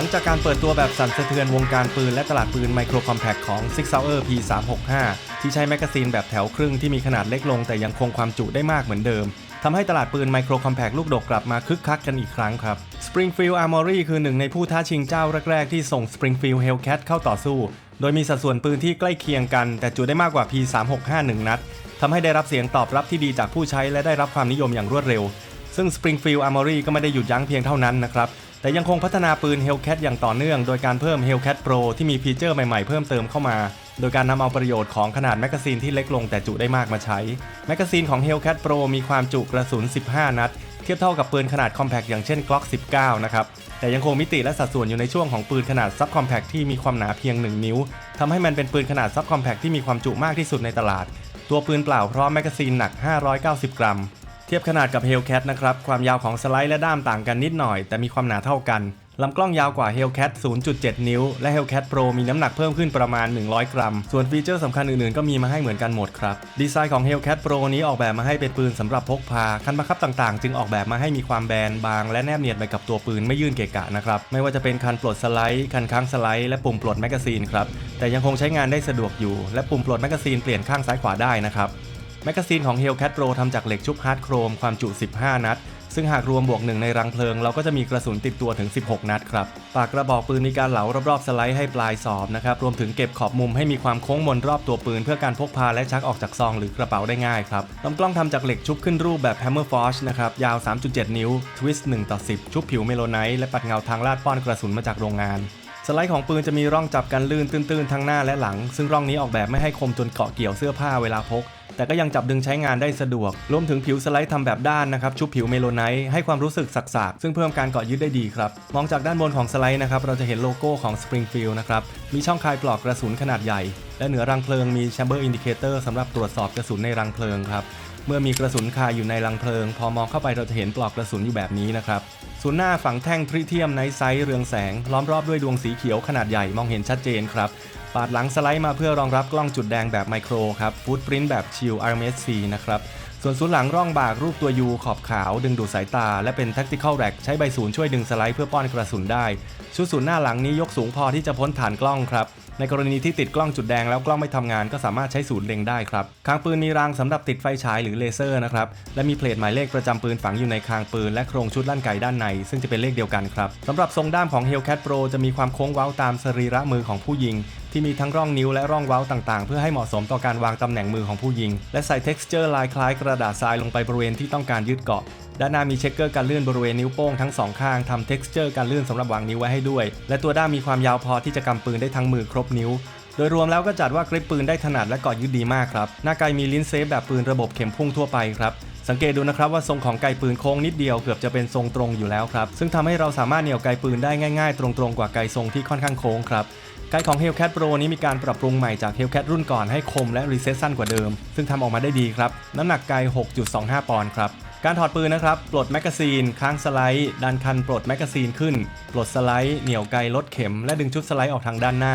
ลังจากการเปิดตัวแบบสั่นสะเทือนวงการปืนและตลาดปืนไมโครคอมแพคของ Six Hour P365 ที่ใช้แมกกาซีนแบบแถวครึ่งที่มีขนาดเล็กลงแต่ยังคงความจุได้มากเหมือนเดิมทำให้ตลาดปืนไมโครคอมแพคลูกดกกลับมาคึกคักกันอีกครั้งครับ Springfield Armory คือหนึ่งในผู้ท้าชิงเจ้าแรก ๆ ที่ส่ง Springfield Hellcat เข้าต่อสู้ โดยมีสัดส่วนปืนที่ใกล้เคียงกัน แต่จุได้มากกว่า P365 1 นัดทำให้ได้รับเสียงตอบรับที่ดีจากผู้ใช้และได้รับความนิยมอย่างรวดเร็ว ซึ่ง Springfield Armory ก็ไม่ได้หยุดยั้งเพียงเท่านั้นนะครับ แต่ยังคงพัฒนาปืน Hellcat อย่างต่อเนื่อง โดยการเพิ่ม Hellcat Pro ที่มีฟีเจอร์ใหม่ๆเพิ่มเติมเข้ามา โดยการนำเอาประโยชน์ของขนาดแมกกาซีนที่เล็กลงแต่จุได้มากมาใช้ แมกกาซีนของ Hellcat Pro มีความจุกระสุน 15 นัด เทียบเท่ากับปืนขนาดคอมแพคอย่างเช่น Glock 19 นะครับ แต่ยังคงมิติและสัดส่วนอยู่ในช่วงของปืนขนาดซับคอมแพคที่มีความหนาเพียง 1 นิ้วทำให้มันเป็นปืนขนาดซับคอมแพคที่มีความจุมากที่สุดในตลาด ตัวปืนเปล่าพร้อมแมกกาซีนหนัก 590 กรัม เทียบขนาดกับ Hellcat นะครับ ความยาวของสไลด์และด้ามต่างกันนิดหน่อย แต่มีความหนาเท่ากัน ลำกล้องยาวกว่า Hellcat 0.7 นิ้ว และ Hellcat Pro มีน้ำหนักเพิ่มขึ้นประมาณ 100 กรัม ส่วนฟีเจอร์สำคัญอื่นๆ ก็มีมาให้เหมือนกันหมดครับ ดีไซน์ของ Hellcat Pro นี้ออกแบบมาให้เป็นปืนสำหรับพกพา คันบังคับต่างๆ จึงออกแบบมาให้มีความแบนบาง และแนบเนียนไปกับตัวปืนไม่ยื่นเกะกะนะครับ ไม่ว่าจะเป็นคันปลดสไลด์ คันค้างสไลด์ และปุ่มปลดแมกกาซีนครับ แต่ยังคงใช้งานได้สะดวกอยู่ และปุ่มปลดแมกกาซีนเปลี่ยนข้างซ้ายขวาได้นะครับ แมกกาซีนของ Hellcat Pro ทำจากเหล็กชุบฮาร์ดโครมความจุ 15 นัด ซึ่งหากรวมบวกหนึ่งในรังเพลิง เราก็จะมีกระสุนติดตัวถึง 16 นัดครับ ปากกระบอกปืนมีการเหลารอบๆสไลด์ให้ปลายสอบนะครับ รวมถึงเก็บขอบมุมให้มีความโค้งมนรอบตัวปืน เพื่อการพกพาและชักออกจากซองหรือกระเป๋าได้ง่ายครับลำกล้องทำจากเหล็กชุบขึ้นรูปแบบ Hammer Forge นะครับ ยาว 3.7 นิ้ว ทวิสต์1ต่อ 10 ชุบผิวเมโลไนท์และปัดเงาทางลาดป้อนกระสุนมาจากโรงงานสไลด์ของปืนจะมีร่องจับกันลื่นตื้นๆทั้งหน้าและหลัง ซึ่งร่องนี้ออกแบบไม่ให้คมจนเกาะเกี่ยวเสื้อผ้าเวลาพก แต่ก็ยังจับดึงใช้งานได้สะดวก รวมถึงผิวสไลด์ทำแบบด้านนะครับ ชุบผิวเมโลไนท์ให้ความรู้สึกสักๆ ซึ่งเพิ่มการเกาะยึดได้ดีครับ มองจากด้านบนของสไลด์นะครับ เราจะเห็นโลโก้ของ Springfield นะครับ มีช่องคายปลอกกระสุนขนาดใหญ่ และเหนือรังเพลิงมี Chamber Indicator สำหรับตรวจสอบกระสุนในรังเพลิงครับ เมื่อมีกระสุนคาอยู่ในลังเพลิง พอมองเข้าไปเราจะเห็นปลอกกระสุนอยู่แบบนี้นะครับศูนหน้าฝังแท่งทริเทียมไนไซส์เรืองแสง ล้อมรอบด้วยดวงสีเขียวขนาดใหญ่มองเห็นชัดเจนครับปาดหลังสไลด์มาเพื่อรองรับกล้องจุดแดงแบบไมโครครับ ฟูดปรินต์แบบชิล RMSC นะครับ ส่วนศูนย์หลังร่องบากรูปตัว U ขอบขาวดึงดูดสายตา และเป็น Tactical Rack ใช้ใบศูนย์ช่วยดึงสไลด์เพื่อป้อนกระสุนได้ ชุดศูนย์หน้าหลังนี้ยกสูงพอที่จะพ้นฐานกล้องครับ ในกรณีที่ติดกล้องจุดแดงแล้วกล้องไม่ทำงานก็สามารถใช้ศูนย์เล็งได้ครับคางปืนมีรางสำหรับติดไฟฉายหรือเลเซอร์นะครับและมีเพลทหมายเลขประจำปืนฝังอยู่ในคางปืนและโครงชุดลั่นไกด้านใน ซึ่งจะเป็นเลขเดียวกันครับสำหรับทรงด้ามของ Hellcat Pro จะมีความโค้งเว้าตามสรีระมือของผู้ยิงที่มีทั้งร่องนิ้วและร่องเว้าต่างๆ เพื่อให้เหมาะสมต่อการวางตำแหน่งมือของผู้ยิง และใส่ texture ลายคล้ายกระดาษทรายลงไปบริเวณที่ต้องการยึดเกาะ ด้านหน้ามีเช็คเกอร์การเลื่อนบริเวณนิ้วโป้งทั้งสองข้างทำ texture การเลื่อนสำหรับวางนิ้วไว้ให้ด้วย และตัวด้ามมีความยาวพอที่จะกำปืนได้ทั้งมือครบนิ้วโดยรวมแล้วก็จัดว่ากริปปืนได้ถนัดและเกาะยึดดีมากครับหน้าไกมีลิ้นเซฟแบบปืนระบบเข็มพุ่งทั่วไปครับ สังเกตดูนะครับว่าทรงของไกปืนโค้งนิดเดียวเกือบจะเป็นทรงตรงอยู่แล้วครับ ซึ่งทำให้เราสามารถเหนี่ยวไกปืนได้ง่าย ๆ ตรงๆกว่าไกทรงที่ค่อนข้างโค้งครับ ไกของ Hellcat Pro นี้มีการปรับปรุงใหม่จาก Hellcat รุ่นก่อนให้คมและรีเซ็ตสั้นกว่าเดิม ซึ่งทำออกมาได้ดีครับ น้ำหนักไก6.25 ปอนด์ครับ การถอดปืนนะครับ ปลดแมกกาซีน ค้างสไลด์ ดันคันปลดแมกกาซีนขึ้น ปลดสไลด์ เหนี่ยวไกลดเข็ม และดึงชุดสไลด์ออกทางด้านหน้า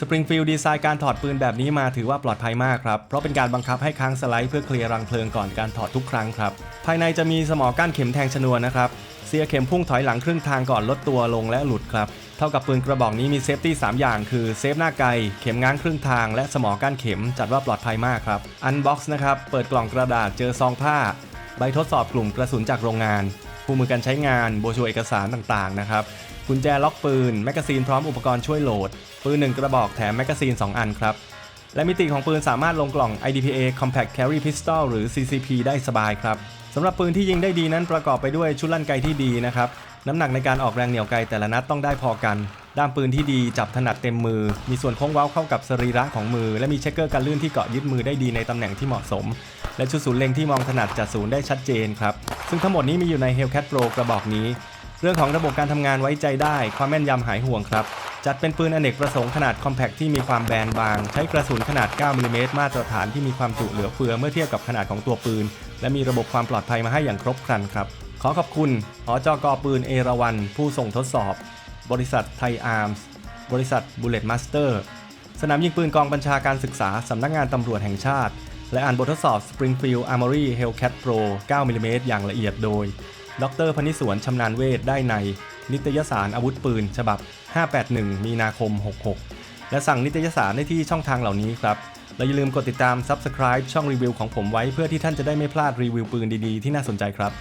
Springfield ดีไซน์การถอดปืนแบบนี้มาถือว่าปลอดภัยมากครับ เพราะเป็นการบังคับให้ค้างสไลด์เพื่อเคลียร์รังเพลิงก่อนการถอดทุกครั้งครับ ภายในจะมีสมอก้านเข็มแทงชนวนนะครับ เสียเข็มพุ่งถอยหลังครึ่งทางก่อนลดตัวลงและหลุดครับ เท่ากับปืนกระบอกนี้มีเซฟตี้3อย่างคือเซฟหน้าไกล เข็มง้างครึ่งทาง และสมอก้านเข็มจัดว่าปลอดภัยมากครับ อันบ็อกซ์นะครับ เปิดกล่องกระดาษเจอซองผ้า ใบทดสอบกลุ่มกระสุนจากโรงงานคู่มือการใช้งานโบชัวเอกสารต่างๆนะครับกุญแจล็อกปืนแมกกาซีนพร้อมอุปกรณ์ช่วยโหลด ปืน 1 กระบอกแถมแมกกาซีน 2 อันครับและมิติของปืนสามารถลงกล่อง IDPA Compact Carry Pistol หรือ CCP ได้สบายครับ สำหรับปืนที่ยิงได้ดีนั้นประกอบไปด้วยชุดลั่นไกที่ดีนะครับ น้ำหนักในการออกแรงเหนี่ยวไกแต่ละนัดต้องได้พอกัน ด้ามปืนที่ดีจับถนัดเต็มมือ มีส่วนโค้งเว้าเข้ากับสรีระของมือ และมีเช็คเกอร์การลื่นที่เกาะยึดมือได้ดีในตำแหน่งที่เหมาะสม และชุดศูนย์เล็งที่มองถนัดจัดศูนย์ได้ชัดเจนครับ ซึ่งทั้งหมดนี้มีอยู่ใน Hellcat Pro กระบอกนี้ เรื่องของระบบการทำงานไว้ใจได้ ความแม่นยำหายห่วงครับ จัดเป็นปืนอเนกประสงค์ขนาดคอมแพคที่มีความแบนบาง ใช้กระสุนขนาด 9 มิลลิเมตรมาตรฐานที่มีความจุเหลือเฟือเมื่อเทียบกับขนาดของตัวปืน และมีระบบความปลอดภัยมาให้อย่างครบครันครับ ขอขอบคุณหอจกปืนเอราวัน ผู้ส่งทดสอบ บริษัทไทยอาร์มส์บริษัทบุลเลตมาสเตอร์สนามยิงปืนกองบัญชาการศึกษา สำนักงานตำรวจแห่งชาติ และอ่านบททดสอบ Springfield Armory Hellcat Pro 9มิลลิเมตรอย่างละเอียดโดย ดรพนิสวนชำนาญเวทได้ใน นิตยสารอาวุธปืน ฉบับ 581 มีนาคม 66 และสั่งนิตยสารได้ที่ช่องทางเหล่านี้ครับ และอย่าลืมกดติดตาม Subscribe ช่องรีวิวของผมไว้เพื่อที่ท่านจะได้ไม่พลาดรีวิวปืนดีๆ ที่น่าสนใจครับ